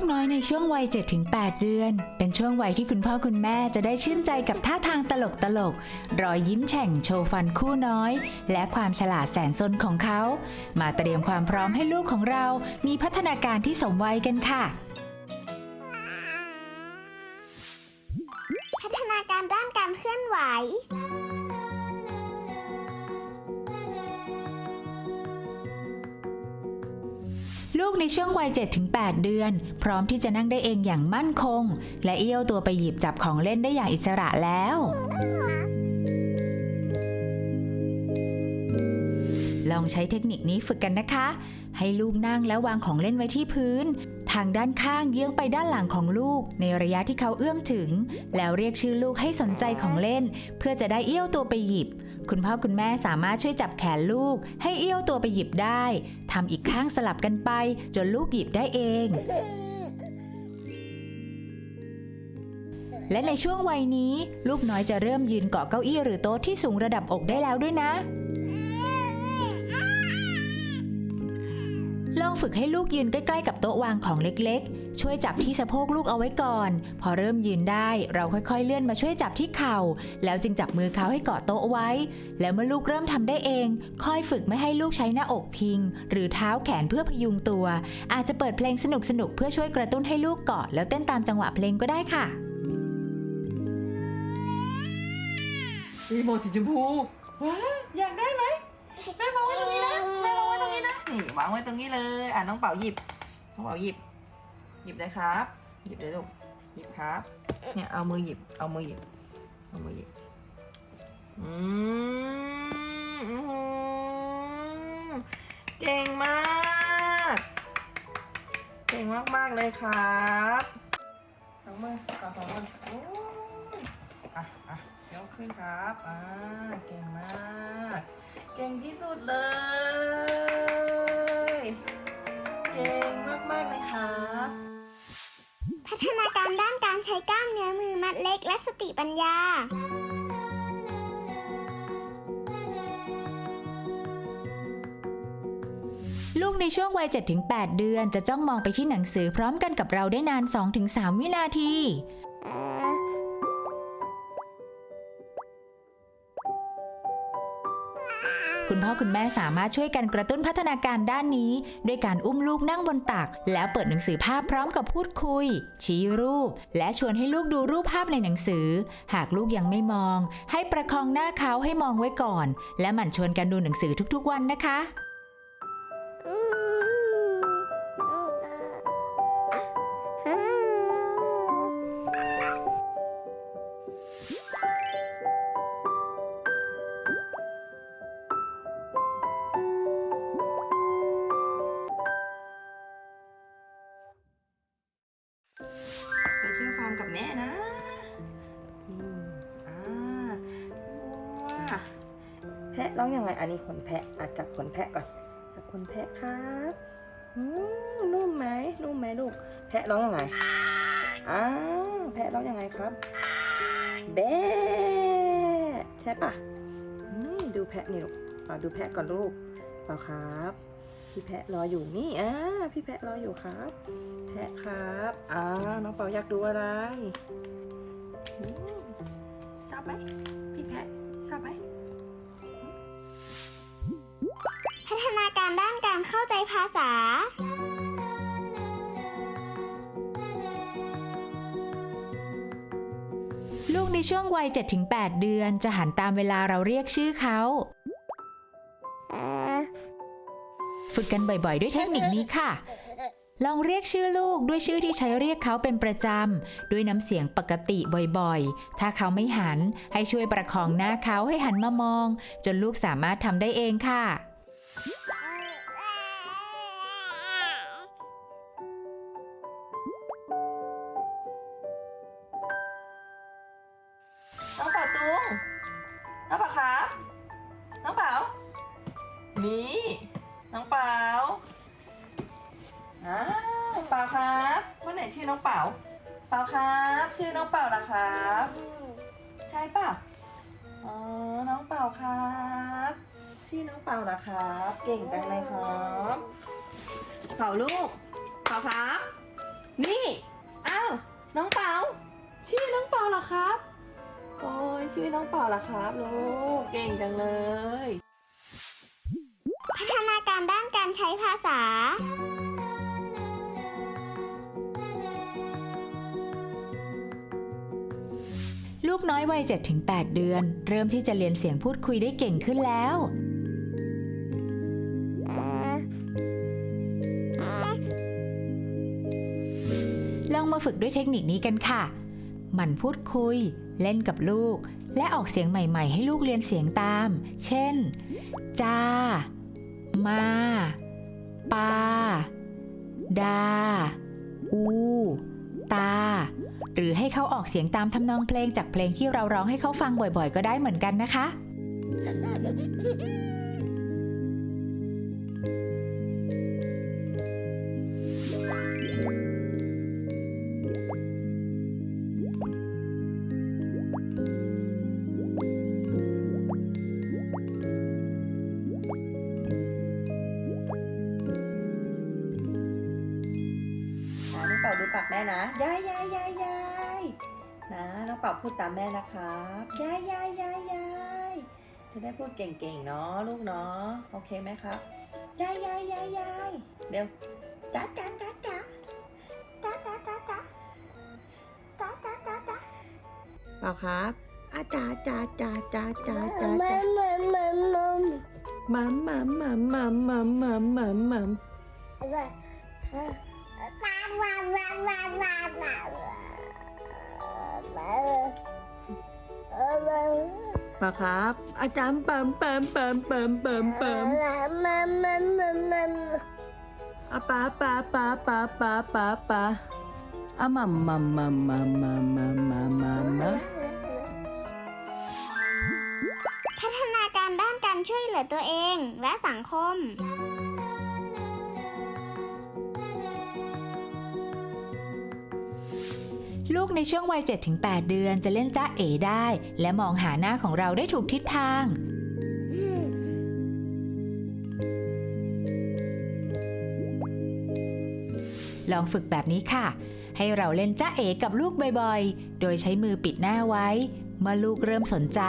ลูกน้อยในช่วงวัย 7-8 เดือน เป็นช่วงวัยที่คุณพ่อคุณแม่จะได้ชื่นใจกับท่าทางตลกตลกๆรอยยิ้มแฉ่งโชว์ฟันคู่น้อย และความฉลาดแสนสนของเขา มาเตรียมความพร้อมให้ลูกของเรา มีพัฒนาการที่สมวัยกันค่ะ พัฒนาการด้านการเคลื่อนไหว ลูกในช่วงวัย 7-8 เดือน พร้อมที่จะนั่งได้เองอย่างมั่นคง และเอี้ยวตัวไปหยิบจับของเล่นได้อย่างอิสระแล้ว ลองใช้เทคนิคนี้ฝึกกันนะคะ ให้ลูกนั่งแล้ววางของเล่นไว้ที่พื้น ทางด้านข้างเยื้องไปด้านหลังของลูก ในระยะที่เขาเอื้อมถึง แล้วเรียกชื่อลูกให้สนใจของเล่น เพื่อจะได้เอี้ยวตัวไปหยิบ คุณพ่อคุณแม่สามารถช่วยจับแขนลูก ให้เอี้ยวตัวไปหยิบได้ทำอีกข้างสลับกันไป จนลูกหยิบได้เอง และในช่วงวัยนี้ ลูกน้อยจะเริ่มยืนเกาะเก้าอี้หรือโต๊ะที่สูงระดับอกได้แล้วด้วยนะ ลองฝึกให้ลูกยืนใกล้ๆกับโต๊ะวางของเล็กๆ ช่วยจับที่สะโพกลูกเอาไว้ก่อน พอเริ่มยืนได้เราค่อยๆเลื่อนมาช่วยจับที่เข่า แล้วจึงจับมือเขาให้เกาะโต๊ะไว้ แล้วเมื่อลูกเริ่มทำได้เอง ค่อยฝึกไม่ให้ลูกใช้หน้าอกพิง หรือเท้าแขนเพื่อพยุงตัว อาจจะเปิดเพลงสนุกๆเพื่อช่วยกระตุ้นให้ลูกเกาะ แล้วเต้นตามจังหวะเพลงก็ได้ค่ะรีโมทสีชมพูว้าอยากได้ไหมแม่วางไว้ตรงนี้นะแม่วางไว้ตรงนี้ นี่วางไว้ตรงนี้เลย อะน้องเป๋าหยิบ น้องเป๋าหยิบ หยิบเลยครับ หยิบเลยลูก หยิบครับ เนี่ยเอามือหยิบ เอามือหยิบ เอามือหยิบ อืมอื้หือเก่งมาก เก่งมากๆเลยครับสองมือก่อสองมือโอ้ยอะอะยกขึ้นครับ อ่า เก่งมาก เก่งที่สุดเลย เก่งมากๆเลยครับพัฒนาการด้านการใช้กล้ามเนื้อมือมัดเล็กและสติปัญญา ลูกในช่วงวัย 7-8 เดือนจะจ้องมองไปที่หนังสือพร้อมกันกับเราได้นาน 2-3 วินาที คุณพ่อคุณแม่สามารถช่วยกันกระตุ้นพัฒนาการด้านนี้ ด้วยการอุ้มลูกนั่งบนตัก แล้วเปิดหนังสือภาพพร้อมกับพูดคุย ชี้รูป และชวนให้ลูกดูรูปภาพในหนังสือ หากลูกยังไม่มอง ให้ประคองหน้าเขาให้มองไว้ก่อน และหมั่นชวนกันดูหนังสือทุกๆวันนะคะ อันนี้ขนแพะอาจับขนแพะก่อนจับขนแพะครับอืมนุ่มไหมนุ่มไหมลูก แพะร้องยังไงอ้าวแพะร้องยังไงครับแบะใช่ปะดูแพะนี่ลูกเอาดูแพะก่อนลูกเปล่าครับ พี่แพะรออยู่นี่อ่าพี่แพะรออยู่ครับ แพะครับอ่าน้องเปาอยากดูอะไรอืมชอบไหมพี่แพะชอบไหม การด้านการเข้าใจภาษา ลูกในช่วงวัย 7-8 เดือนจะหันตามเวลาเราเรียกชื่อเขา ฝึกกันบ่อยๆ ด้วยเทคนิคนี้ค่ะ ลองเรียกชื่อลูกด้วยชื่อที่ใช้เรียกเขาเป็นประจำ ด้วยน้ำเสียงปกติบ่อยๆ ถ้าเขาไม่หัน ให้ช่วยประคองหน้าเขาให้หันมามอง จนลูกสามารถทำได้เองค่ะ นี่น้องเปาอ้าวเป่าครับคนไหนชื่อน้องเป่าเป่าครับ ชื่อน้องเป่าล่ะครับ ใช่ป่ะอ๋อ น้องเป่าครับ ชื่อน้องเป่าล่ะครับ เก่งจังเลยครับเป่าลูกเป่าครับ นี่อ้าวน้องเปาชื่อน้องเปาเหรอครับ โอ้ยชื่อน้องเปาเหรอครับลูกเก่งจังเลยาการด้านการใช้ภาษา ลูกน้อยวัย 7-8 เดือน เริ่มที่จะเรียนเสียงพูดคุยได้เก่งขึ้นแล้ว ลองมาฝึกด้วยเทคนิคนี้กันค่ะ หมั่นพูดคุย เล่นกับลูก และออกเสียงใหม่ ๆ ให้ลูกเรียนเสียงตาม เช่น จ้า มา ปา ดา อู ตา หรือให้เขาออกเสียงตามทำนองเพลงจากเพลงที่เราร้องให้เขาฟังบ่อยๆ ก็ได้เหมือนกันนะคะ ยายยายยายยายนะน้องเป่าพูดตามแม่นะครับยายยายยายยายจะได้พูดเก่งๆเนาะลูกเนาะโอเคไหมครับยายยายยายยายเร็วจ้าจ้าจ้าจ้าจ๊ะจ๊ะจ๊ะจ๊ะจ๊ะจ๊ะจ๊ะจ๊ะเปล่าครับอาจ้าจ้าจ้าจ้าจ้าจ้ามัจ้ามมันมันมันมัมมัมมัมมัมมัมมัมมัม ปล่าครับ อาจารย์ปัมปัมปัมปัมปัมปัมมันมันมันมันอาปาปาปาปาปาปาปาอามัมมัมมัมมัมมัมมัมมัมมัมมัมพัฒนาการด้านการช่วยเหลือตัวเองและสังคม กในช่วงวัย 7-8 เดือนจะเล่นจ้าเอได้ และมองหาหน้าของเราได้ถูกทิศทาง ลองฝึกแบบนี้ค่ะ ให้เราเล่นจ้าเอกับลูกบ่อยๆ โดยใช้มือปิดหน้าไว้ เมื่อลูกเริ่มสนใจ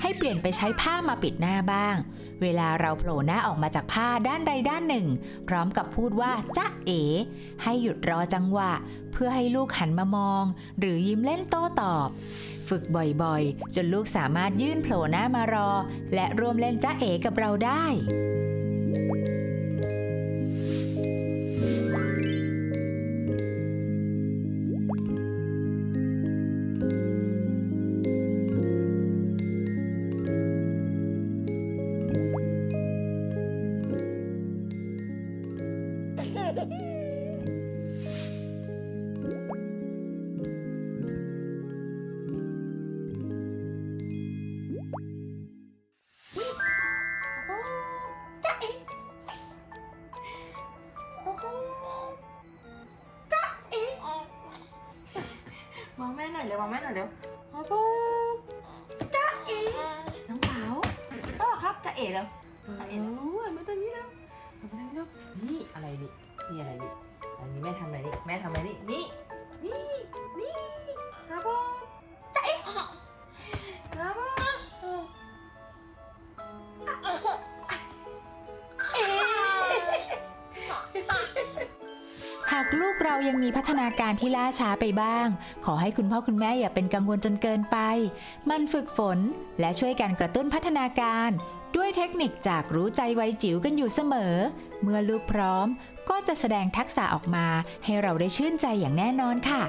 ให้เปลี่ยนไปใช้ผ้ามาปิดหน้าบ้าง เวลาเราโผล่หน้าออกมาจากผ้าด้านใดด้านหนึ่ง พร้อมกับพูดว่าจ้าเอ๋ ให้หยุดรอจังหวะ เพื่อให้ลูกหันมามอง หรือยิ้มเล่นโต้ตอบ ฝึกบ่อยๆ จนลูกสามารถยื่นโผล่หน้ามารอ และร่วมเล่นจ้าเอ๋กับเราได้ เอ๋แล้วเอ๋แล้วมาตรงนี้แล้วมาตรงนี้แล้วนี่อะไรนี่นี่อะไรนี่อันนี้แม่ทำอะไรนี่แม่ทำอะไรนี่นี่นี่นี่ครับผมจ้าเอ๋ครับผมเอ๋หากลูกเรายังมีพัฒนาการที่ล่าช้าไปบ้าง ขอให้คุณพ่อคุณแม่อย่าเป็นกังวลจนเกินไป มันฝึกฝนและช่วยกันกระตุ้นพัฒนาการ ด้วยเทคนิคจากรู้ใจไวจิ๋วกันอยู่เสมอ เมื่อลูกพร้อมก็จะแสดงทักษะออกมาให้เราได้ชื่นใจอย่างแน่นอนค่ะ